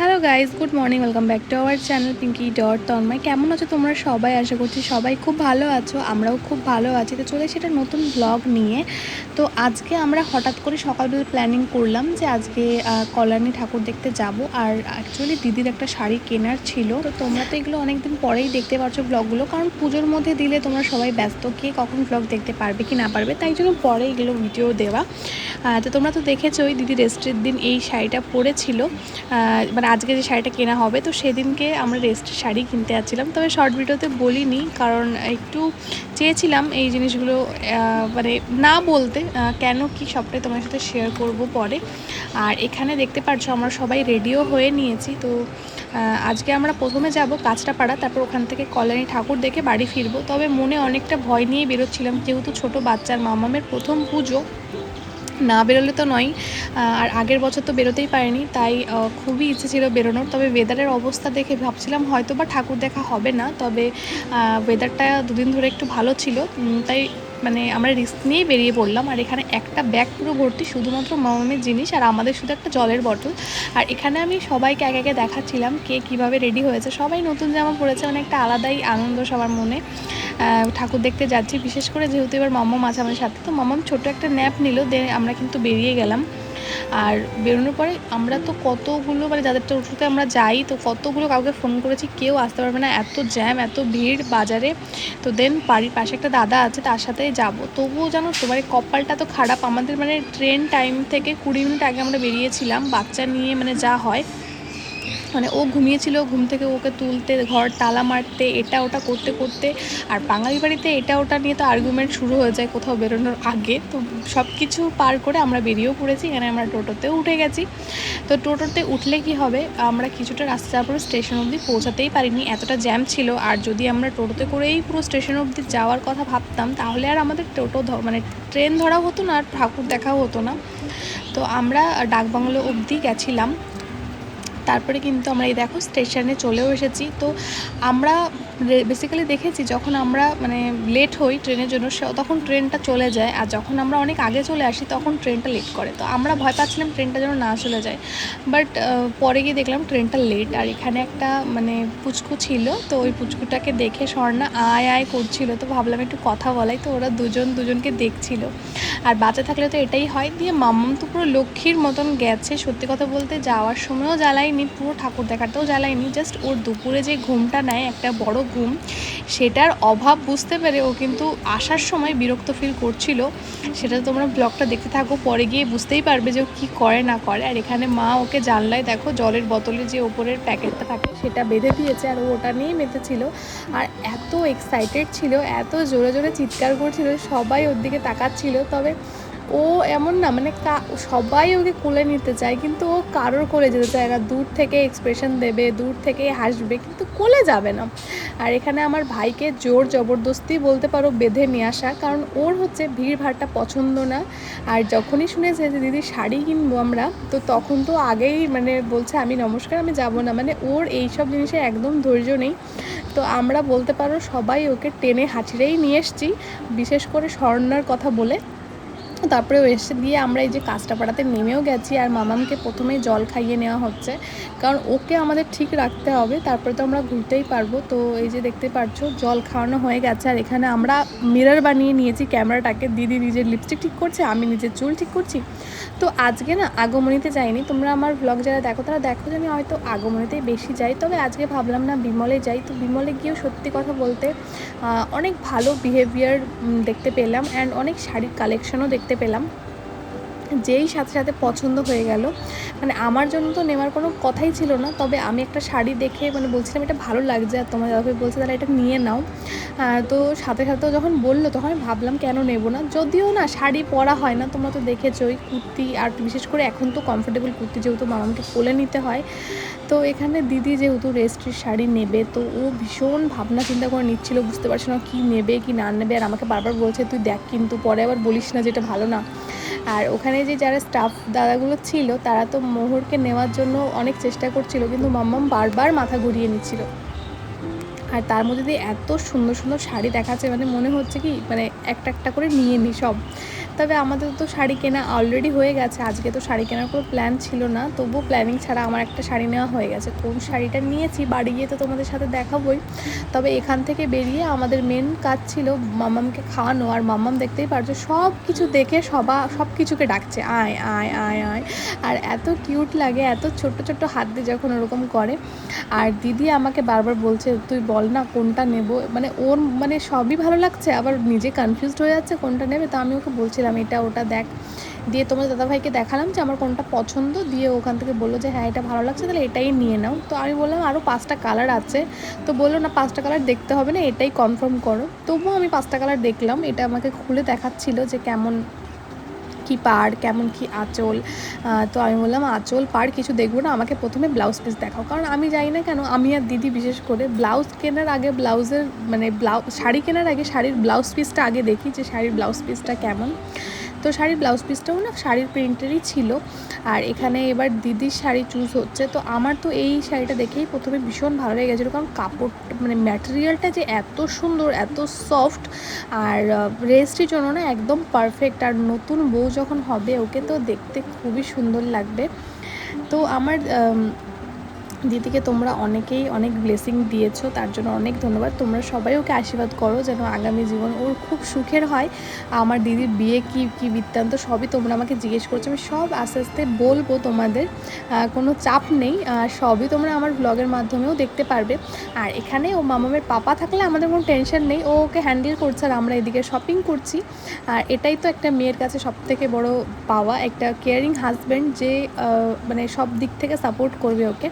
Erica. Hello guys good morning welcome back to our channel Pinky dot Tanmoy কেমন আছো তোমরা সবাই? আশা করছি সবাই খুব ভালো আছো, আমরাও খুব ভালো আছি। তো চলে সেটা নতুন ব্লগ নিয়ে। তো আজকে আমরা হঠাৎ করে সকালবেলা প্ল্যানিং করলাম যে আজকে কল্যাণী ঠাকুর দেখতে যাব। আর অ্যাকচুয়ালি দিদির একটা শাড়ি কেনার ছিল। তো তোমরা তো এগুলো অনেকদিন পরেই দেখতে পাচ্ছ ব্লগগুলো কারণ পুজোর মধ্যে দিলে তোমরা সবাই ব্যস্ত, কে কখন ব্লগ দেখতে পারবে, কি না পারবে। তাই জন্য পরে এগুলো ভিডিও দেওয়া। তো তোমরা তো দেখেছ ওই দিদি রেস্টের দিন এই শাড়িটা পরেছিল। মানে আজকে যে শাড়িটা কেনা হবে, তো সেদিনকে আমরা রেস্টের শাড়ি কিনতে যাচ্ছিলাম। তবে শর্ট ভিডিওতে বলিনি, কারণ একটু চেয়েছিলাম এই জিনিসগুলো মানে না বলতে কেন কি সবটাই তোমার সাথে শেয়ার করব পরে। আর এখানে দেখতে পাচ্ছ আমরা সবাই রেডিও হয়ে নিয়েছি। তো আজকে আমরা প্রথমে যাব কাঁচরাপাড়া, তারপর ওখান থেকে কল্যাণী ঠাকুর দেখে বাড়ি ফিরবো। তবে মনে অনেকটা ভয় নিয়ে বেরোচ্ছিলাম, যেহেতু ছোট বাচ্চার মামামের প্রথম পুজো। না বেরোলে তো নয়। আর আগের বছর তো বেরোতেই পারিনি, তাই খুবই ইচ্ছে ছিল বেরোনোর। তবে ওয়েদারের অবস্থা দেখে ভাবছিলাম হয়তো বা ঠাকুর দেখা হবে না, তবে ওয়েদারটা দুদিন ধরে একটু ভালো ছিল। তাই মানে আমরা রিস্ক নিয়েই বেরিয়ে পড়লাম। আর এখানে একটা ব্যাগ পুরো ভর্তি, শুধুমাত্র মামামের জিনিস আর আমাদের শুধু একটা জলের বটল আর এখানে আমি সবাইকে একে একে দেখাচ্ছিলাম কে কীভাবে রেডি হয়েছে। সবাই নতুন জামা পরেছে মানে একটা আলাদাই আনন্দ সবার মনে। ঠাকুর দেখতে যাচ্ছি। বিশেষ করে যেহেতু এবার মাম্মাম আছে আমার সাথে, তো মাম্মাম ছোট একটা ন্যাপ নিল, দেন আমরা কিন্তু বেরিয়ে গেলাম। আর বেরোনোর পরে আমরা তো কতগুলো মানে যাদের টোটোতে আমরা যাই, তো কতগুলো কাউকে ফোন করেছি, কেউ আসতে পারবে না, এত জ্যাম, এত ভিড় বাজারে। তো দেন বাড়ির পাশে একটা দাদা আছে, তার সাথে যাব। তবুও জানো তো মানে কপালটা তো খারাপ, আমাদের মানে ট্রেন টাইম থেকে কুড়ি মিনিট আগে আমরা বেরিয়েছিলাম, বাচ্চা নিয়ে মানে যা হয়। মানে ও ঘুমিয়েছিল, ঘুম থেকে ওকে তুলতে, ঘর তালা মারতে, এটা ওটা করতে করতে, আর বাঙালি বাড়িতে এটা ওটা নিয়ে তো আর্গুমেন্ট শুরু হয়ে যায় কোথাও বেরোনোর আগে। তো সব কিছু পার করে আমরা বেরিয়েও পড়েছি, এখানে আমরা টোটোতেও উঠে গেছি। তো টোটোতে উঠলে কি হবে, আমরা কিছুটা রাস্তা পরে স্টেশন অবধি পৌঁছাতেই পারিনি, এতটা জ্যাম ছিল। আর যদি আমরা টোটোতে করেই পুরো স্টেশন অবধি যাওয়ার কথা ভাবতাম, তাহলে আর আমাদের টোটো মানে ট্রেন ধরা হতো না আর ঠাকুর দেখাও হতো না। তো আমরা ডাকবাংলো অবধি গেছিলাম। তারপরে কিন্তু আমরা এই দেখো স্টেশনে চলেও এসেছি। তো আমরা বেসিক্যালি দেখেছি যখন আমরা মানে লেট হই ট্রেনের জন্য তখন ট্রেনটা চলে যায়। আর যখন আমরা অনেক আগে চলে আসি, তখন ট্রেনটা লেট করে। তো আমরা ভয় পাচ্ছিলাম ট্রেনটা যেন না চলে যায়। বাট পরে গিয়ে দেখলাম ট্রেনটা লেট আর এখানে একটা মানে পুচকু ছিল। তো ওই পুচকুটাকে দেখে স্বর্ণা আয় আয় করছিল। তো ভাবলাম একটু কথা বলাই। তো ওরা দুজন, দুজনকে দেখছিল। আর বাচ্চা থাকলে তো এটাই হয় দিয়ে মাম্মাম তো পুরো লক্ষ্মীর মতন গেছে। সত্যি কথা বলতে যাওয়ার সময়ও জ্বালায়নি, পুরো ঠাকুর দেখাটাও জ্বালায়নি। জাস্ট ওর দুপুরে যে ঘুমটা নেয়, একটা বড় ঘুম, সেটার অভাব বুঝতে পেরে ও কিন্তু আসার সময় বিরক্ত ফিল করছিল। সেটা তোমরা ব্লগটা দেখতে থাকো, পরে গিয়ে বুঝতেই পারবে যে ও কী করে, না করে। আর এখানে মা ওকে জানলায় দেখো, জলের বোতলে যে ওপরের প্যাকেটটা থাকে, সেটা বেঁধে দিয়েছে আর ওটা নিয়েই মেতেছিল। আর এত এক্সাইটেড ছিল, এত জোরে জোরে চিৎকার করছিল, সবাই ওর দিকে তাকাচ্ছিল। তবে ও এমন না মানে সবাই ওকে কোলে নিতে চায়, কিন্তু ও কারোর কোলে যেতে চায় না। দূর থেকে এক্সপ্রেশন দেবে, দূর থেকে হাসবে, কিন্তু কোলে যাবে না। আর এখানে আমার ভাইকে জোর জবরদস্তি বলতে পারো বেঁধে নিয়ে আসা, কারণ ওর হচ্ছে ভিড় ভাড়টা পছন্দ না। আর যখনই শুনেছে যে, দিদি, শাড়ি কিনবো আমরা, তো তখন তো আগেই মানে বলছে, আমি নমস্কার, আমি যাব না। মানে ওর এই সব জিনিসে একদম ধৈর্য নেই। তো আমরা বলতে পারো সবাই ওকে টেনে হাঁচিড়েই নিয়ে এসছি, বিশেষ করে স্বর্ণার কথা বলে। তারপরে এসে দিয়ে আমরা এই যে কাঁচটাপাড়াতে নেমেও গেছি আর মামামকে প্রথমেই জল খাইয়ে নেওয়া হচ্ছে। কারণ ওকে আমাদের ঠিক রাখতে হবে, তারপরে তো আমরা ঘুরতেই পারব। তো এই যে দেখতে পাচ্ছ জল খাওয়ানো হয়ে গেছে আর এখানে আমরা মিরর বানিয়ে নিয়েছি ক্যামেরাটাকে। দিদি নিজের লিপস্টিক ঠিক করছে, আমি নিজের চুল ঠিক করছি। তো আজকে না আগমনীতে যাইনি, তোমরা আমার ব্লগ যারা দেখো তারা দেখো যে আমি হয়তো আগমনীতেই বেশি যাই। তবে আজকে ভাবলাম না বিমলে যাই। তো বিমলে গিয়েও সত্যি কথা বলতে অনেক ভালো বিহেভিয়ার দেখতে পেলাম। অ্যান্ড অনেক শাড়ির কালেকশনও দেখতে পেলাম। যেই সাথে সাথে পছন্দ হয়ে গেল। মানে আমার জন্য তো নেওয়ার কোনো কথাই ছিল না, তবে আমি একটা শাড়ি দেখে মানে বলছিলাম, এটা ভালো লাগছে আর তোমার দাদাভাই বলছে তাহলে এটা নিয়ে নাও। তো সাথে সাথে যখন বলল, তখন আমি ভাবলাম, কেন নেব না? যদিও না, শাড়ি পরা হয় না, তোমরা তো দেখেছোই, কুর্তি আর বিশেষ করে এখন তো কমফোর্টেবল কুর্তি যেহেতু মামাকে কোলে নিতে হয়। তো এখানে দিদি যেহেতু রেস্ট্রির শাড়ি নেবে, তো ও ভীষণ ভাবনা চিন্তা করে নিচ্ছিল, বুঝতে পারছে না কী নেবে কি না নেবে। আর আমাকে বারবার বলছে, তুই দেখ কিন্তু, পরে আবার বলিস না যেটা ভালো না। আর ওখানে যে যারা স্টাফ দাদাগুলো ছিল, তারা তো মোহরকে নেওয়ার জন্য অনেক চেষ্টা করছিল, কিন্তু মাম্মাম বারবার মাথা ঘুরিয়ে নিচ্ছিল। আর তার মধ্যে দিয়ে এত সুন্দর সুন্দর শাড়ি দেখাচ্ছে মানে মনে হচ্ছে কি মানে একটা একটা করে নিয়ে নিই সব। তবে আমাদের তো শাড়ি কেনা অলরেডি হয়ে গেছে, আজকে তো শাড়ি কেনার কোনো প্ল্যান ছিল না, তবুও প্ল্যানিং ছাড়া আমার একটা শাড়ি নেওয়া হয়ে গেছে। কোন শাড়িটা নিয়েছি, বাড়ি গিয়ে তো তোমাদের সাথে দেখাবই। তবে এখান থেকে বেরিয়ে আমাদের মেন কাজ ছিল মামামকে খাওয়ানো, আর মামাম দেখতেই পারছ সব কিছু দেখে সবা সব কিছুকে ডাকছে, আয় আয় আয় আয়। আর এত কিউট লাগে, এত ছোট্ট ছোট্ট হাত দিয়ে যখন ওরকম করে। আর দিদি আমাকে বারবার বলছে, তুই বল না কোনটা নেব মানে ওর মানে সবই ভালো লাগছে, আবার নিজে কনফিউজড হয়ে যাচ্ছে কোনটা নেবে, তো আমি ওকে বলছিলাম, এটা ওটা দেখ। দিয়ে তোমার দাদাভাইকে দেখালাম যে আমার কোনটা পছন্দ, দিয়ে ওখান থেকে বলল যে হ্যাঁ এটা ভালো লাগছে, তাহলে এটাই নিয়ে নাও। তো আমি বললাম আরও পাঁচটা কালার আছে। তো বলল, না, পাঁচটা কালার দেখতে হবে না, এটাই কনফার্ম করো। তবুও আমি পাঁচটা কালার দেখলাম, এটা আমাকে খুলে দেখাচ্ছিল যে কেমন কি পার কেমন কি আঁচল? তো আমি বললাম, আঁচল পার কিছু দেখব না, আমাকে প্রথমে ব্লাউজ পিস দেখাও। কারণ আমি যাই না কেন, আমি আর দিদি বিশেষ করে ব্লাউজ কেনার আগে ব্লাউজের মানে ব্লাউজ শাড়ি কেনার আগে শাড়ির ব্লাউজ পিসটা আগে দেখি যে শাড়ির ব্লাউজ পিসটা কেমন। তো শাড়ির ব্লাউজ পিসটাও না শাড়ির প্রিন্টেরই ছিল। আর এখানে এবার দিদির শাড়ি চুজ হচ্ছে। তো আমার তো এই শাড়িটা দেখেই প্রথমে ভীষণ ভালো লেগে গেছিল। কারণ কাপড় মানে ম্যাটেরিয়ালটা যে এত সুন্দর, এত সফট আর রেস্টির জন্য না একদম পারফেক্ট আর নতুন বউ যখন হবে, ওকে তো দেখতে খুবই সুন্দর লাগবে। তো আমার দিদিকে তোমরা অনেকেই অনেক ব্লেসিং দিয়েছ, তার জন্য অনেক ধন্যবাদ। তোমরা সবাই ওকে আশীর্বাদ করো যেন আগামী জীবন ওর খুব সুখের হয়। আমার দিদির বিয়ে কি কি বৃত্তান্ত সবই তোমরা আমাকে জিজ্ঞেস করছ। আমি সব আস্তে আস্তে বলব তোমাদের কোনো চাপ নেই সবই তোমরা আমার ব্লগের মাধ্যমেও দেখতে পারবে। আর এখানে ও মামামের পাপা থাকলে আমাদের কোনো টেনশন নেই, ও ওকে হ্যান্ডেল করছে আর আমরা এদিকে শপিং করছি। আর এটাই তো একটা মেয়ের কাছে সব থেকে বড় পাওয়া, একটা কেয়ারিং হাজব্যান্ড যে মানে সব দিক থেকে সাপোর্ট করবে ওকে।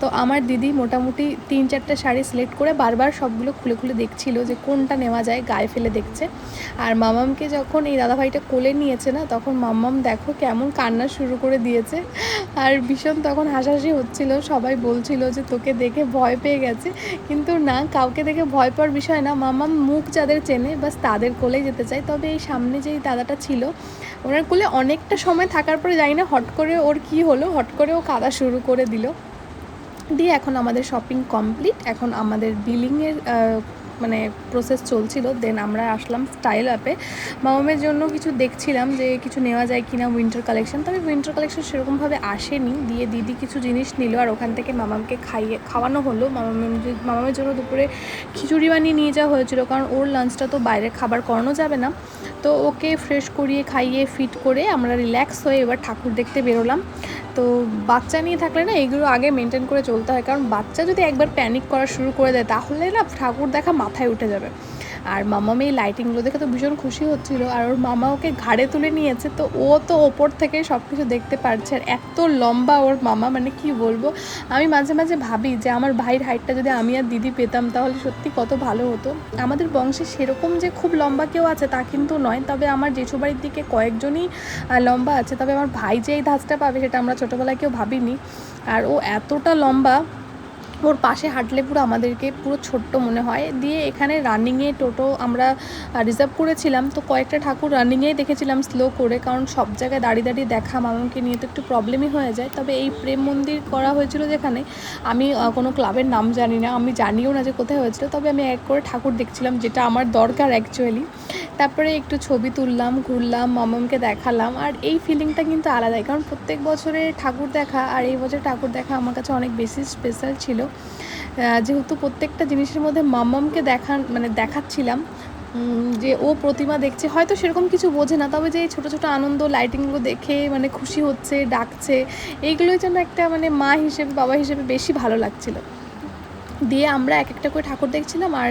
তো আমার দিদি মোটামুটি তিন চারটে শাড়ি সিলেক্ট করে বারবার সবগুলো খুলে খুলে দেখছিল যে কোনটা নেওয়া যায়, গায়ে ফেলে দেখছে। আর মামামকে যখন এই দাদাভাইটা কোলে নিয়েছে না, তখন মাম্মাম দেখো কেমন কান্না শুরু করে দিয়েছে। আর ভীষণ তখন হাসাহাসি হচ্ছিল, সবাই বলছিল যে তোকে দেখে ভয় পেয়ে গেছে। কিন্তু না, কাউকে দেখে ভয় পাওয়ার বিষয় না। মামাম মুখ যাদের চেনে, বাস তাদের কোলেই যেতে চায়। তবে এই সামনে যেই দাদাটা ছিল, ওনার কোলে অনেকটা সময় থাকার পরে জানি না হট করে ওর কি হলো, হট করে ও কাদা শুরু করে দিল। দিয়ে এখন আমাদের শপিং কমপ্লিট এখন আমাদের বিলিংয়ের মানে প্রসেস চলছিল দেন আমরা আসলাম স্টাইল অ্যাপে মামামের জন্য কিছু দেখছিলাম যে কিছু নেওয়া যায় কিনা উইন্টার কালেকশন তবে উইন্টার কালেকশন সেরকমভাবে আসেনি, দিয়ে দিদি কিছু জিনিস নিল, আর ওখান থেকে মামামকে খাইয়ে, খাওয়ানো হলো। মামামের মামামের জন্য দুপুরে খিচুড়ি বানিয়ে নিয়ে যাওয়া হয়েছিল, কারণ ওর লাঞ্চটা তো বাইরে খাবার করানো যাবে না। তো ওকে ফ্রেশ করিয়ে, খাইয়ে ফিট করে আমরা রিল্যাক্স হয়ে এবার ঠাকুর দেখতে বেরোলাম। তো বাচ্চা নিয়ে থাকলে না এগুলো আগে মেনটেন করে চলতে হয়। কারণ বাচ্চা যদি একবার প্যানিক করা শুরু করে দেয়, তাহলে না ঠাকুর দেখা মাথায় উঠে যাবে। আর মামাম এই লাইটিংগুলো দেখে তো ভীষণ খুশি হচ্ছিল। আর ওর মামা ওকে ঘাড়ে তুলে নিয়েছে, তো ও তো ওপর থেকে সব কিছু দেখতে পারছে। আর এত লম্বা ওর মামা মানে কি বলব? আমি মাঝে মাঝে ভাবি যে আমার ভাইয়ের হাইটটা যদি আমি আর দিদি পেতাম, তাহলে সত্যি কত ভালো হতো। আমাদের বংশে সেরকম যে খুব লম্বা কেউ আছে, তা কিন্তু নয়। তবে আমার জেঠুবাড়ির দিকে কয়েকজনই লম্বা আছে। তবে আমার ভাই যে এই ধাঁচটা পাবে, সেটা আমরা ছোটোবেলায় কেউ ভাবিনি। আর ও এতটা লম্বা ওর পাশে হাঁটলে পুরো আমাদেরকে পুরো ছোট্ট মনে হয়। দিয়ে এখানে রানিংয়ে টোটো আমরা রিজার্ভ করেছিলাম। তো কয়েকটা ঠাকুর রানিংয়েই দেখেছিলাম স্লো করে, কারণ সব জায়গায় দাঁড়িয়ে দাঁড়িয়ে দেখা মামাকে নিয়ে তো একটু প্রবলেমই হয়ে যায়। তবে এই প্রেম মন্দির করা হয়েছিল যেখানে, আমি কোনো ক্লাবের নাম জানি না, আমি জানিও না যে কোথায় হয়েছিল। তবে আমি এক করে ঠাকুর দেখছিলাম, যেটা আমার দরকার অ্যাকচুয়ালি তারপরে একটু ছবি তুললাম, ঘুরলাম মামামকে দেখালাম, আর এই ফিলিংটা কিন্তু আলাদাই। কারণ প্রত্যেক বছরে ঠাকুর দেখা আর এই বছর ঠাকুর দেখা আমার কাছে অনেক বেশি স্পেশাল ছিল। যেহেতু প্রত্যেকটা জিনিসের মধ্যে মাম্মামকে দেখান মানে দেখাচ্ছিলাম যে ও প্রতিমা দেখছে, হয়তো সেরকম কিছু বোঝে না, তবে যে এই ছোটো ছোটো আনন্দ লাইটিংগুলো দেখে মানে খুশি হচ্ছে, ডাকছে, এইগুলোই যেন একটা মানে মা হিসেবে, বাবা হিসেবে বেশি ভালো লাগছিল। দিয়ে আমরা এক একটা করে ঠাকুর দেখছিলাম আর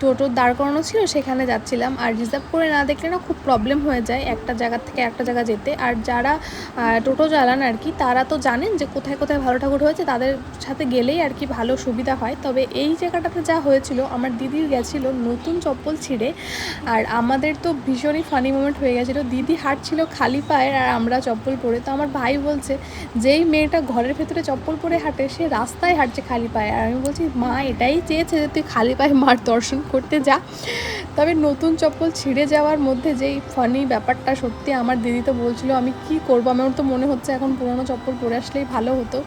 টোটো দাঁড় করানো ছিল, সেখানে যাচ্ছিলাম। আর রিজার্ভ করে না দেখলে না খুব প্রবলেম হয়ে যায় একটা জায়গা থেকে একটা জায়গা যেতে। আর যারা টোটো চালান আর কি, তারা তো জানেন যে কোথায় কোথায় ভালো ঠাকুর হয়েছে, তাদের সাথে গেলেই আর কি ভালো সুবিধা হয়। তবে এই জায়গাটাতে যা হয়েছিল, আমার দিদির গেছিল নতুন চপ্পল ছিঁড়ে। আর আমাদের তো ভীষণই ফানি মোমেন্ট হয়ে গেছিল। দিদি হাঁটছিল খালি পায়ের আর আমরা চপ্পল পরে। তো আমার ভাই বলছে, যেই মেয়েটা ঘরের ভেতরে চপ্পল পরে হাঁটে, সে রাস্তায় হাঁটছে খালি পায়ে। আর আমি বলছি, মা, এটাই চেয়েছে যে তুই খালি পায়ে মার, দর্শন করতে যা। তবে নতুন চপ্পল ছিঁড়ে যাওয়ার মধ্যে যেই ফানি ব্যাপারটা সত্যি আমার দিদি তো বলছিল, আমি কি করব? আমার তো মনে হচ্ছে এখন পুরনো চপ্পল পরে আসলেই ভালো হতো।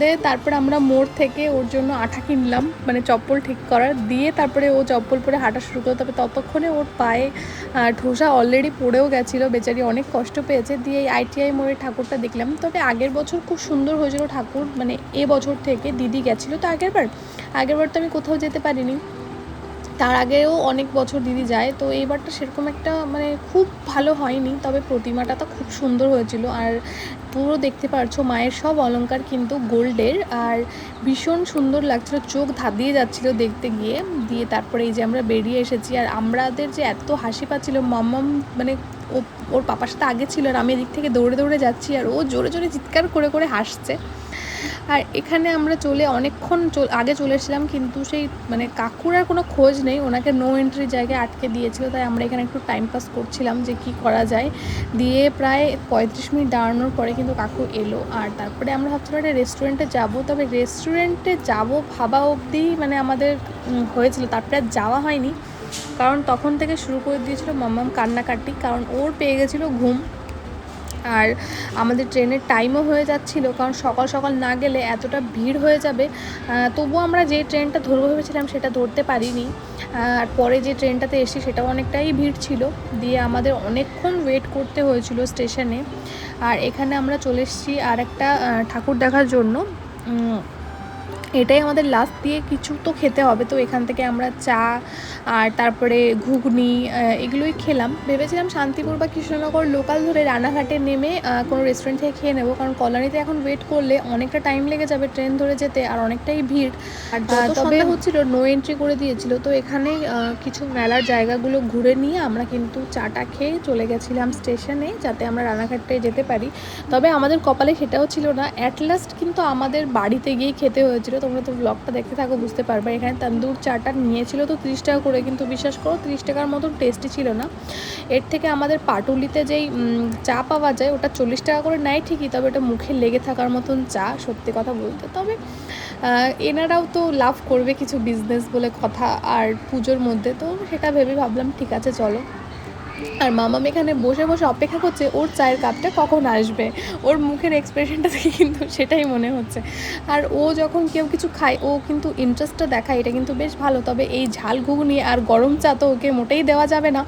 দিয়ে তারপরে আমরা মোড় থেকে ওর জন্য আঠা কিনলাম মানে চপ্পল ঠিক করার। দিয়ে তারপরে ও চপ্পল পরে হাঁটা শুরু করল তবে ততক্ষণে ওর পায়ে ঢোসা অলরেডি পড়েও গেছিল, বেচারি অনেক কষ্ট পেয়েছে। দিয়ে এই আইটিআই মোড়ের ঠাকুরটা দেখলাম। তবে আগের বছর খুব সুন্দর হয়েছিল ঠাকুর মানে এ বছর থেকে দিদি গেছিল। তো আগেরবার আগেরবার আগের বার তো আমি কোথাও যেতে পারিনি। তার আগেও অনেক বছর দিদি যায়, তো এইবারটা সেরকম একটা মানে খুব ভালো হয়নি, তবে প্রতিমাটা তো খুব সুন্দর হয়েছিল। আর পুরো দেখতে পারছ মায়ের সব অলঙ্কার কিন্তু গোল্ডের, আর ভীষণ সুন্দর লাগছিল, চোখ ধাঁধিয়ে যাচ্ছিল দেখতে গিয়ে। দিয়ে তারপরে এই যে আমরা বেরিয়ে এসেছি, আর আমাদের যে এত হাসি পাচ্ছিল মাম্মাম মানে ও, ওর পাপার সাথে আগে ছিল আর আমি এদিক থেকে দৌড়ে দৌড়ে যাচ্ছি আর ও জোরে জোরে চিৎকার করে করে হাসছে। আর এখানে আমরা চলে অনেকক্ষণ আগে চলে এসেছিলাম কিন্তু সেই মানে কাকুর আর কোনো খোঁজ নেই। ওনাকে নো এন্ট্রি জায়গায় আটকে দিয়েছিল, তাই আমরা এখানে একটু টাইম পাস করছিলাম যে কি করা যায়। দিয়ে প্রায় পঁয়ত্রিশ মিনিট দাঁড়ানোর পরে কিন্তু কাকু এলো আর তারপরে আমরা ভাবছিলাম একটা রেস্টুরেন্টে যাব, তবে রেস্টুরেন্টে যাব ভাবা অবধি মানে আমাদের হয়েছিল। তারপরে আর যাওয়া হয়নি। কারণ তখন থেকে শুরু করে দিয়েছিল মাম্মাম কান্নাকাটি, কারণ ওর পেয়ে গেছিল ঘুম। আর আমাদের ট্রেনের টাইমও হয়ে যাচ্ছিল, কারণ সকাল সকাল না গেলে এতটা ভিড় হয়ে যাবে। তবুও আমরা যে ট্রেনটা ধরবো ভেবেছিলাম সেটা ধরতে পারিনি। আর পরে যে ট্রেনটাতে এসেছি সেটাও অনেকটাই ভিড় ছিল। দিয়ে আমাদের অনেকক্ষণ ওয়েট করতে হয়েছিল স্টেশনে আর এখানে আমরা চলে এসেছি আর একটা ঠাকুর দেখার জন্য। এটাই আমাদের লাস্ট দিয়ে কিছু তো খেতে হবে। তো এখান থেকে আমরা চা আর তারপরে ঘুগনি এগুলোই খেলাম। ভেবেছিলাম শান্তিপুর বা কৃষ্ণনগর লোকাল ধরে রানাঘাটে নেমে কোনো রেস্টুরেন্ট থেকে খেয়ে নেব। কারণ কলোনিতে এখন ওয়েট করলে অনেকটা টাইম লেগে যাবে ট্রেন ধরে যেতে আর অনেকটাই ভিড়। আর তবে হচ্ছিল নো এন্ট্রি করে দিয়েছিল। তো এখানে কিছু মেলার জায়গাগুলো ঘুরে নিয়ে আমরা কিন্তু চাটা খেয়ে চলে গেছিলাম স্টেশনে যাতে আমরা রানাঘাটে যেতে পারি। তবে আমাদের কপালে সেটাও ছিল না। অ্যাট লাস্ট কিন্তু আমাদের বাড়িতে গিয়েই খেতে হয়েছিল। তোমরা তো ব্লগটা দেখতে থাকো, বুঝতে পারবে। এখানে তন্দুর চাটা নিয়েছিল তো তিরিশ টাকা করে, কিন্তু বিশ্বাস করো তিরিশ টাকার মতন টেস্টি ছিল না। এর থেকে আমাদের পাটুলিতে যেই চা পাওয়া যায়, ওটা চল্লিশ টাকা করে নেয় ঠিকই, তবে ওটা মুখে লেগে থাকার মতন চা, সত্যি কথা বলতে। তবে এনারাও তো লাভ করবে কিছু বিজনেস বলে কথা আর পুজোর মধ্যে, তো সেটা ভেবে ভাবলাম, ঠিক আছে, চলো। আর মামাম এখানে বসে বসে অপেক্ষা করছে, ওর চায়ের কাপটা কখন আসবে? ওর মুখের এক্সপ্রেশনটা দেখে কিন্তু সেটাই মনে হচ্ছে। আর ও যখন কেউ কিছু খায়, ও কিন্তু ইন্টারেস্টটা দেখায়, এটা কিন্তু বেশ ভালো। তবে এই ঝাল ঘুগনি আর গরম চা তো ওকে মোটেই দেওয়া যাবে না।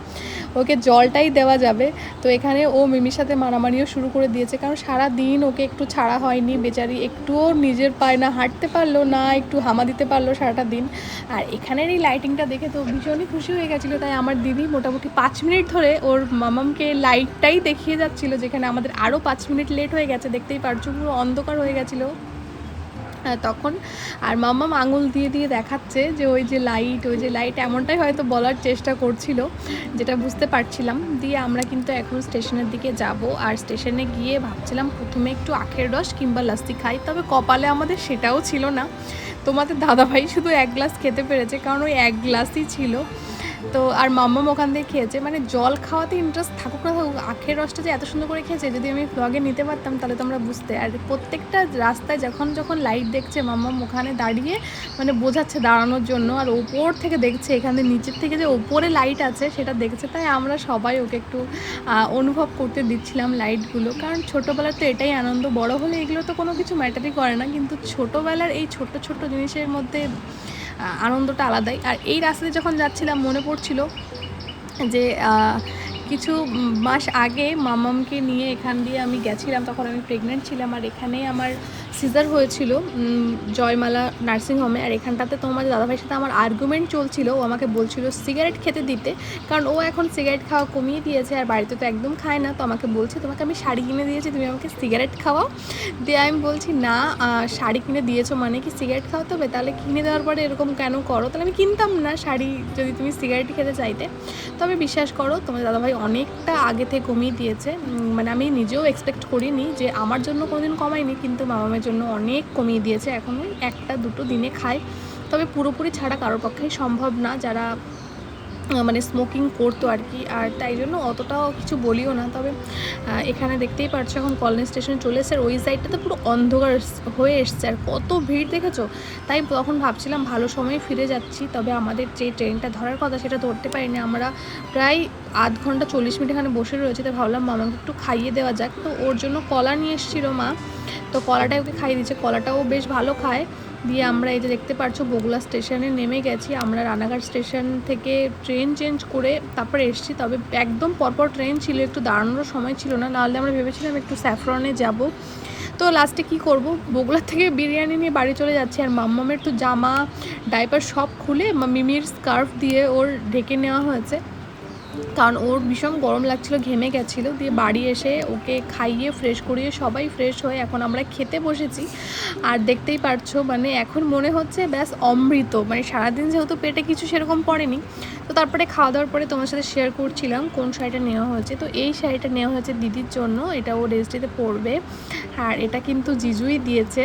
ওকে জলটাই দেওয়া যাবে। তো এখানে ও মিমির সাথে মারামারিও শুরু করে দিয়েছে। কারণ সারা দিন ওকে একটু ছাড়া হয়নি, বেচারি একটুও নিজের পায় না হাঁটতে পারল, না একটু হামা দিতে পারল সারাটা দিন। আর এখানের এই লাইটিংটা দেখে তো ভীষণই খুশি হয়ে গেছিল। তাই আমার দিদি মোটামুটি পাঁচ মিনিট ধরে ওর মামামকে লাইটটাই দেখিয়ে যাচ্ছিল, যেখানে আমাদের আরও পাঁচ মিনিট লেট হয়ে গেছে। দেখতেই পারছ, পুরো অন্ধকার হয়ে গেছিল। তখন আর মাম্মাম আঙুল দিয়ে দিয়ে দেখাচ্ছে যে ওই যে লাইট ওই যে লাইট এমনটাই হয়তো বলার চেষ্টা করছিল, যেটা বুঝতে পারছিলাম। দিয়ে আমরা কিন্তু এখন স্টেশনের দিকে যাব। আর স্টেশনে গিয়ে ভাবছিলাম প্রথমে একটু আখের রস কিংবা লাস্তি খাই, তবে কপালে আমাদের সেটাও ছিল না। তোমাদের দাদাভাই শুধু এক গ্লাস খেতে পেরেছে, কারণ ওই এক গ্লাসই ছিল। তো আর মাম্মাম ওখান থেকে খেয়েছে। মানে জল খাওয়াতে ইন্টারেস্ট থাকুক না থাকুক, আখের রসটা যে এত সুন্দর করে খেয়েছে, যদি আমি ব্লগে নিতে পারতাম, তাহলে তোমরা বুঝতে। আর প্রত্যেকটা রাস্তায় যখন যখন লাইট দেখছে, মাম্মাম ওখানে দাঁড়িয়ে মানে বোঝাচ্ছে দাঁড়ানোর জন্য। আর ওপর থেকে দেখছে, এখানে নিচের থেকে যে ওপরে লাইট আছে, সেটা দেখছে। তাই আমরা সবাই ওকে একটু অনুভব করতে দিচ্ছিলাম লাইটগুলো কারণ ছোটোবেলার তো এটাই আনন্দ। বড় হলে এগুলো তো কোনো কিছু ম্যাটারই করে না। কিন্তু ছোটোবেলার এই ছোট্ট ছোট্ট জিনিসের মধ্যে আনন্দটা আলাদাই। আর এই রাস্তাতে যখন যাচ্ছিলাম মনে পড়ছিল যে কিছু মাস আগে মামামকে নিয়ে এখান দিয়ে আমি গেছিলাম, তখন আমি প্রেগনেন্ট ছিলাম, আর এখানে আমার সিজার হয়েছিল জয়মালা নার্সিং হোমে আর এখানটাতে তোমার দাদাভাইয়ের সাথে আমার আর্গুমেন্ট চলছিল, ও আমাকে বলছিল সিগারেট খেতে দিতে, কারণ ও এখন সিগারেট খাওয়া কমিয়ে দিয়েছে, আর বাড়িতে তো একদম খায় না, তো আমাকে বলছে, তোমাকে আমি শাড়ি কিনে দিয়েছি, তুমি আমাকে সিগারেট খাওয়াও। দিয়ে আমি বলছি, না শাড়ি কিনে দিয়েছ মানে কি সিগারেট খাওয়াতে হবে? তাহলে কিনে দেওয়ার পরে এরকম কেন করো? তাহলে আমি কিনতাম না শাড়ি যদি তুমি সিগারেট খেতে চাইতে। তবে বিশ্বাস করো তোমার দাদাভাই অনেকটা আগে থেকে কমিয়ে দিয়েছে। মানে আমি নিজেও এক্সপেক্ট করিনি যে আমার জন্য কোনোদিন কমায়নি, কিন্তু মা মামের জন্য অনেক কমিয়ে দিয়েছে। এখন একটা দুটো দিনে খায়। তবে পুরোপুরি ছাড়া কারোর পক্ষেই সম্ভব না। যারা মানে স্মোকিং করতো আর কি। আর তাই জন্য অতটাও কিছু বলিও না। তবে এখানে দেখতেই পারছ, এখন কলেজ স্টেশনে চলে আর ওই সাইডটাতে পুরো অন্ধকার হয়ে এসছে। আর কত ভিড় দেখেছ? তাই তখন ভাবছিলাম ভালো সময়ে ফিরে যাচ্ছি। তবে আমাদের যে ট্রেনটা ধরার কথা সেটা ধরতে পারিনি। আমরা প্রায় আধ ঘণ্টা চল্লিশ মিনিট এখানে বসে রয়েছে। তো ভাবলাম মামাকে একটু খাইয়ে দেওয়া যাক। তো ওর জন্য কলা নিয়ে এসেছিল মা। তো কলাটাই ওকে খাইয়ে দিচ্ছে কলাটাও বেশ ভালো খায়। দিয়ে আমরা এই যে দেখতে পারছ বগুলা স্টেশনে নেমে গেছি। আমরা রানাঘাট স্টেশন থেকে ট্রেন চেঞ্জ করে তারপরে এসেছি, তবে একদম পরপর ট্রেন ছিল, একটু দাঁড়ানোর সময় ছিল না। নাহলে আমরা ভেবেছিলাম একটু স্যাফরনে যাব। তো লাস্টে কি করব? বগুলার থেকে বিরিয়ানি নিয়ে বাড়ি চলে যাচ্ছি, আর মাম্মামের তো জামা ডাইপার সব খুলে মিমির স্কার্ফ দিয়ে ওর ঢেকে নেওয়া হয়েছে। কারণ ওর ভীষণ গরম লাগছিল, ঘেমে গেছিল। দিয়ে বাড়ি এসে ওকে খাইয়ে ফ্রেশ করিয়ে সবাই ফ্রেশ হয়ে এখন আমরা খেতে বসেছি। আর দেখতেই পারছ মানে এখন মনে হচ্ছে ব্যাস অমৃত। মানে সারাদিন যেহেতু পেটে কিছু সেরকম পড়েনি, তো তারপরে খাওয়া দাওয়ার পরে তোমার সাথে শেয়ার করছিলাম কোন শাড়িটা নেওয়া হয়েছে। তো এই শাড়িটা নেওয়া হয়েছে দিদির জন্য, এটা ও রেজিস্ট্রিতে পরবে। আর এটা কিন্তু জিজুই দিয়েছে।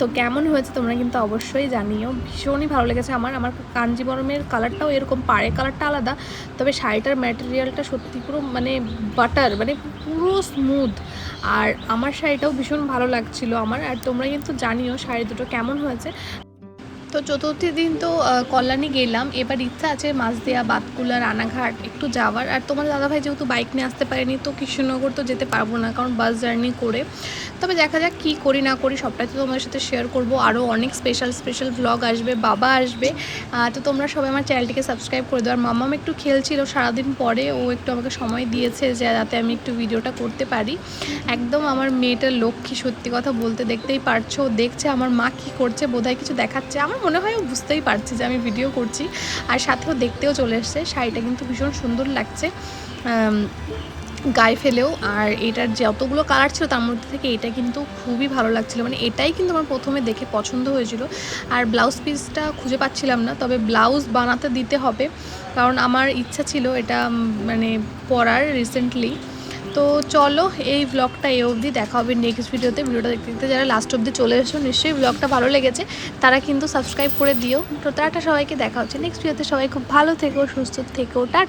তো কেমন হয়েছে তোমরা কিন্তু অবশ্যই জানিও। ভীষণই ভালো লেগেছে আমার। আমার কাঞ্জিবরমের কালারটাও এরকম পাড়ে কালারটা আলাদা, তবে শাড়িটার ম্যাটেরিয়ালটা সত্যি পুরো মানে বাটার মানে পুরো স্মুথ আর আমার শাড়িটাও ভীষণ ভালো লাগছিল আমার। আর তোমরা কিন্তু জানিও শাড়ি দুটো কেমন হয়েছে। তো চতুর্থী দিন তো কল্যাণী গেলাম। এবার ইচ্ছা আছে মাঝদিয়া বাতকুলা, রানাঘাট একটু যাওয়ার। আর তোমার দাদাভাই যেহেতু বাইক নিয়ে আসতে পারেনি, তো কৃষ্ণনগর তো যেতে পারব না, কারণ বাস জার্নি করে। তবে দেখা যাক কী করি না করি, সবটাই তো তোমাদের সাথে শেয়ার করব। আরও অনেক স্পেশাল স্পেশাল ব্লগ আসবে, বাবা আসবে। তো তোমরা সবাই আমার চ্যানেলটিকে সাবস্ক্রাইব করে দাও। আর মামাম একটু খেলছিল সারাদিন পরে, ও একটু আমাকে সময় দিয়েছে যে যাতে আমি একটু ভিডিওটা করতে পারি। একদম আমার মেয়েটার লক্ষ্মী, সত্যি কথা বলতে দেখতেই পারছ। দেখছে আমার মা কী করছে, বোধহয় কিছু দেখাচ্ছে। আমার মনে হয় বুঝতেই পারছে যে আমি ভিডিও করছি। আর সাথেও দেখতেও চলে এসছে। শাড়িটা কিন্তু ভীষণ সুন্দর লাগছে। গায়ে ফেলেও। আর এটার যতগুলো কালার ছিল, তার মধ্যে থেকে এটা কিন্তু খুবই ভালো লাগছিল। মানে এটাই কিন্তু আমার প্রথমে দেখে পছন্দ হয়েছিল। আর ব্লাউজ পিসটা খুঁজে পাচ্ছিলাম না। তবে ব্লাউজ বানাতে দিতে হবে। কারণ আমার ইচ্ছা ছিল এটা মানে পরার রিসেন্টলি তো চলো এই ব্লগটা এই অবধি দেখা হবে নেক্সট ভিডিওতে ভিডিওটা দেখতে দেখতে যারা লাস্ট অবধি চলে এসো নিশ্চয়ই ব্লগটা ভালো লেগেছে। তারা কিন্তু সাবস্ক্রাইব করে দিও। তো তারাটা সবাইকে, দেখা হচ্ছে নেক্সট ভিডিওতে সবাই খুব ভালো থেকো, সুস্থ থেকো। টাটা।